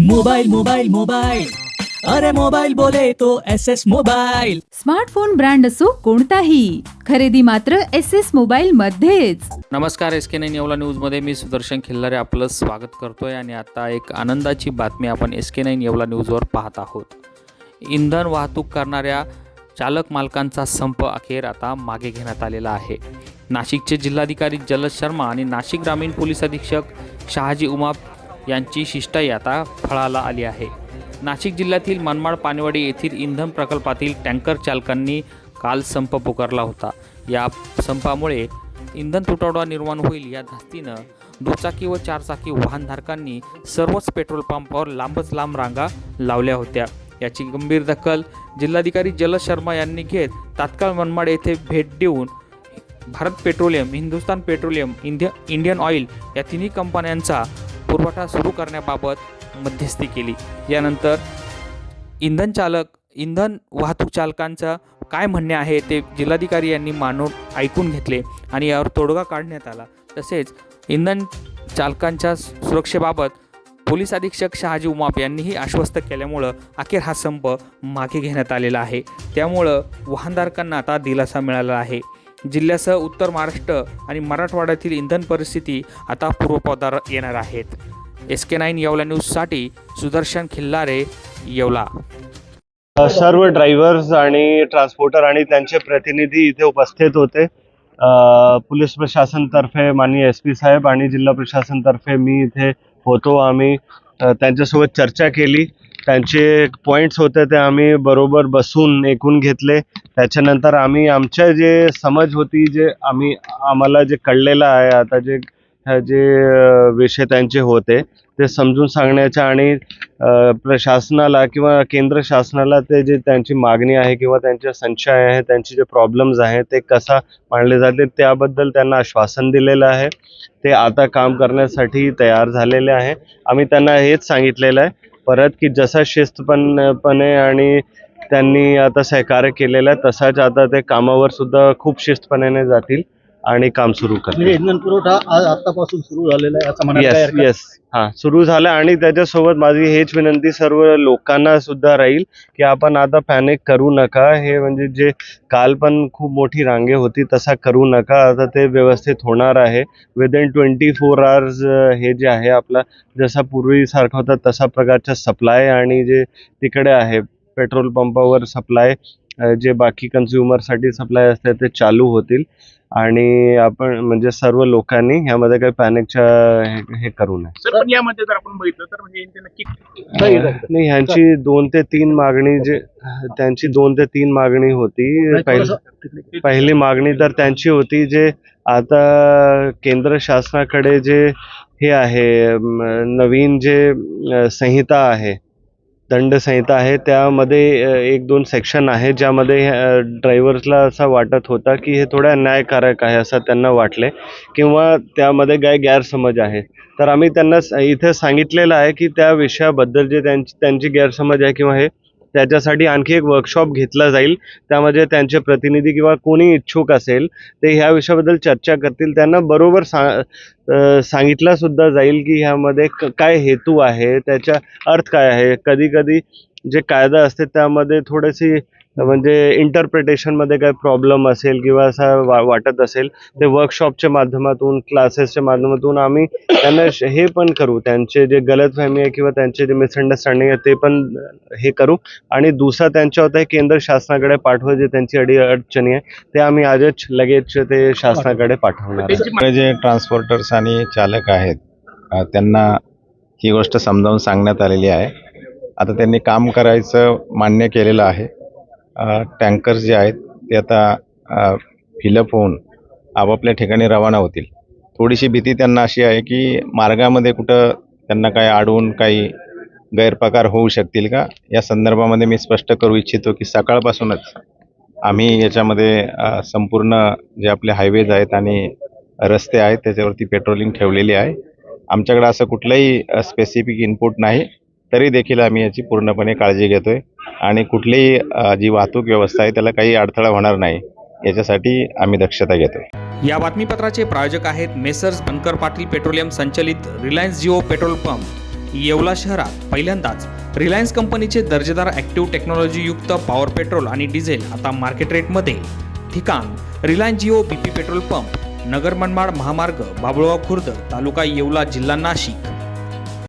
Mobile mobile mobile अरे mobile बोले तो S S mobile smartphone brand असो कोणताही. खरेदी मात्र एस एस मोबाईल मध्येच. नमस्कार एस के नाईन येवला न्यूजमध्ये मी सुदर्शन खिल्लारे आपलं स्वागत करतोय आणि आता एक आनंदाची बातमी आपण एस के नाईन येवला न्यूजवर पाहत आहोत. इंधन वाहतूक करणाऱ्या चालक मालकांचा संप अखेर आता मागे घेण्यात आलेला आहे. नाशिकचे जिल्हाधिकारी जलद शर्मा आणि नाशिक ग्रामीण पोलीस अधीक्षक शहाजी उमाप यांची शिष्टाई आता फळाला आली आहे. नाशिक जिल्ह्यातील मनमाड पानवाडी येथील इंधन प्रकल्पातील टँकर चालकांनी काल संप पुकारला होता. या संपामुळे इंधन तुटवडा निर्माण होईल या धास्तीनं दुचाकी व चारचाकी वाहनधारकांनी सर्वच पेट्रोल पंपावर लांबच लांब रांगा लावल्या होत्या. याची गंभीर दखल जिल्हाधिकारी जलद शर्मा यांनी घेत तात्काळ मनमाड येथे भेट देऊन Bharat petroleum Hindustan petroleum India Indian oil या तिन्ही कंपन्यांचा पुरवठा सुरू करण्याबाबत मध्यस्थी केली. यानंतर इंधन चालक इंधन वाहतूक चालकांचं काय म्हणणे आहे ते जिल्हाधिकारी यांनी मानून ऐकून घेतले आणि यावर तोडगा काढण्यात आला. तसेच इंधन चालकांच्या सुरक्षेबाबत पोलीस अधीक्षक शहाजी उमाप यांनीही आश्वस्त केल्यामुळं अखेर हा संप मागे घेण्यात आलेला आहे. त्यामुळं वाहनधारकांना आता दिलासा मिळाला आहे. जिल्ह्यासह उत्तर महाराष्ट्र आणि मराठवाड्यातील इंधन परिस्थिती आता पूर्वपदार येणार आहेत. एस के नाईन येवला न्यूजसाठी सुदर्शन खिल्लारे येवला. सर्व ड्रायव्हर्स आणि ट्रान्सपोर्टर आणि त्यांचे प्रतिनिधी इथे उपस्थित होते. पोलीस प्रशासनतर्फे माननीय एस पी साहेब आणि जिल्हा प्रशासनतर्फे मी इथे होतो. आम्ही त्यांच्यासोबत चर्चा केली. त्यांचे पॉईंट्स होते ते आम्ही बरोबर बसून ऐकून घेतले. त्याच्यानंतर आम्ही आमच्या जे समज होती जे आम्ही आम्हाला जे कळलेलं आहे आता जे जे विषय त्यांचे होते ते समजून सांगण्याच्या आणि प्रशासनाला किंवा केंद्र शासनाला ते जे त्यांची मागणी आहे किंवा त्यांचे संशय आहे त्यांचे जे प्रॉब्लेम्स आहे ते कसा मांडले जाते त्याबद्दल त्यांना आश्वासन दिलेलं आहे. ते आता काम करण्यासाठी तयार झालेले आहे. आम्ही त्यांना हेच सांगितलेलं आहे परत की जसा शिस्तपणपणे आणि त्यांनी आता सहकार्य केलेलं आहे तसाच आता ते कामावर सुद्धा खूप शिस्तपणाने जातील. आणि काम सुरू करतील म्हणजे इंधन पुरवठा आज आतापासून सुरू झालेला आहे असं येस. येस हा सुरू झालं आणि त्याच्यासोबत माझी हेच विनंती सर्व लोकांना सुद्धा राहील की आपण आता पॅनिक करू नका. हे म्हणजे जे काल पण खूप मोठी रांगे होती तसा करू नका. आता ते व्यवस्थित होणार आहे. विदिन ट्वेंटी फोर आवर्स हे जे आहे आपला जसा पूर्वीसारखा होता तसा प्रकारचा सप्लाय आणि जे तिकडे आहे पेट्रोल पंपावर सप्लाय जे बाकी कन्झ्युमरसाठी सप्लाय असते ते चालू होतील. आणि आपण म्हणजे सर्व लोकांनी ह्यामध्ये काही पॅनिकच्या हे- हे करू नये. सर पण यामध्ये जर आपण बघितलं तर म्हणजे यांचे नक्की नाही, ह्यांची दोन ते तीन मागणी जे त्यांची दोन ते तीन मागणी होती. पहिली मागणी तर त्यांची होती जे आता केंद्र शासनाकडे जे हे आहे म, नवीन जे अ, संहिता आहे दंडसंहिता आहे. त्यामध्ये एक दोन सेक्शन आहे ज्यामध्ये ड्रायव्हर्सला असा वाटत होता की हे थोडं अन्यायकारक आहे असं त्यांना वाटले किंवा त्यामध्ये काय गैरसमज आहे. तर आम्ही त्यांना इथे सांगितलेलं आहे की त्या विषयाबद्दल जे त्यांची त्यांची गैरसमज आहे किंवा हे त्याच्यासाठी आणखी एक वर्कशॉप घेतला जाईल. त्यामध्ये त्यांचे प्रतिनिधी किंवा कोणी इच्छुक असेल ते ह्या विषयाबद्दल चर्चा करतील. त्यांना बरोबर सा सांगितलं सुद्धा जाईल की ह्यामध्ये क- काय हेतू आहे त्याचा अर्थ काय आहे. कधी कधी जे कायदा असते त्यामध्ये थोडीशी म्हणजे इंटरप्रिटेशनमध्ये काही प्रॉब्लेम असेल किंवा असं वा वाटत असेल ते वर्कशॉपच्या माध्यमातून क्लासेसच्या माध्यमातून आम्ही त्यांना हे पण करू. त्यांचे जे गलतफहमी आहे किंवा त्यांचे जे मिसअंडरस्टँडिंग आहे ते पण हे करू. आणि दुसरा त्यांच्यावर होता केंद्र शासनाकडे पाठवा जे त्यांची अडी अडचणी आहे ते आम्ही आजच लगेच ते शासनाकडे पाठवणार सगळे जे ट्रान्सपोर्टर्स आणि चालक आहेत त्यांना ही गोष्ट समजावून सांगण्यात आलेली आहे. आता त्यांनी काम करायचं मान्य केलेलं आहे. टँकर्स जे आहेत ते आता फिलअप होऊन आपापल्या ठिकाणी रवाना होतील. थोडीशी भीती त्यांना अशी आहे की मार्गामध्ये कुठं त्यांना काय आडवून काही गैरप्रकार होऊ शकतील का? या संदर्भामध्ये मी स्पष्ट करू इच्छितो की सकाळपासूनच आम्ही याच्यामध्ये संपूर्ण जे आपले हायवेज आहेत आणि रस्ते आहेत त्याच्यावरती पेट्रोलिंग ठेवलेली आहे. आमच्याकडे असं कुठलंही स्पेसिफिक इनपुट नाही. तरी देखील आम्ही याची पूर्णपणे काळजी घेतोय. आणि कुठलीही जी वाहतूक व्यवस्था आहे त्याला काही अडथळा होणार नाही. याच्यासाठी आम्ही दक्षता घेतो या बातमीपत्राचे प्रायोजक आहेत मेसर्स बनकर पाटील पेट्रोलियम संचलित Reliance Jio petrol pump Yeola शहरात. पहिल्यांदाच रिलायन्स कंपनीचे दर्जेदार ॲक्टिव्ह टेक्नॉलॉजीयुक्त पॉवर पेट्रोल आणि डिझेल आता मार्केट रेटमध्ये. ठिकाण Reliance Jio B P petrol pump Nagar Manmad महामार्ग बाबुळगाव खुर्द तालुका येवला जिल्हा नाशिक.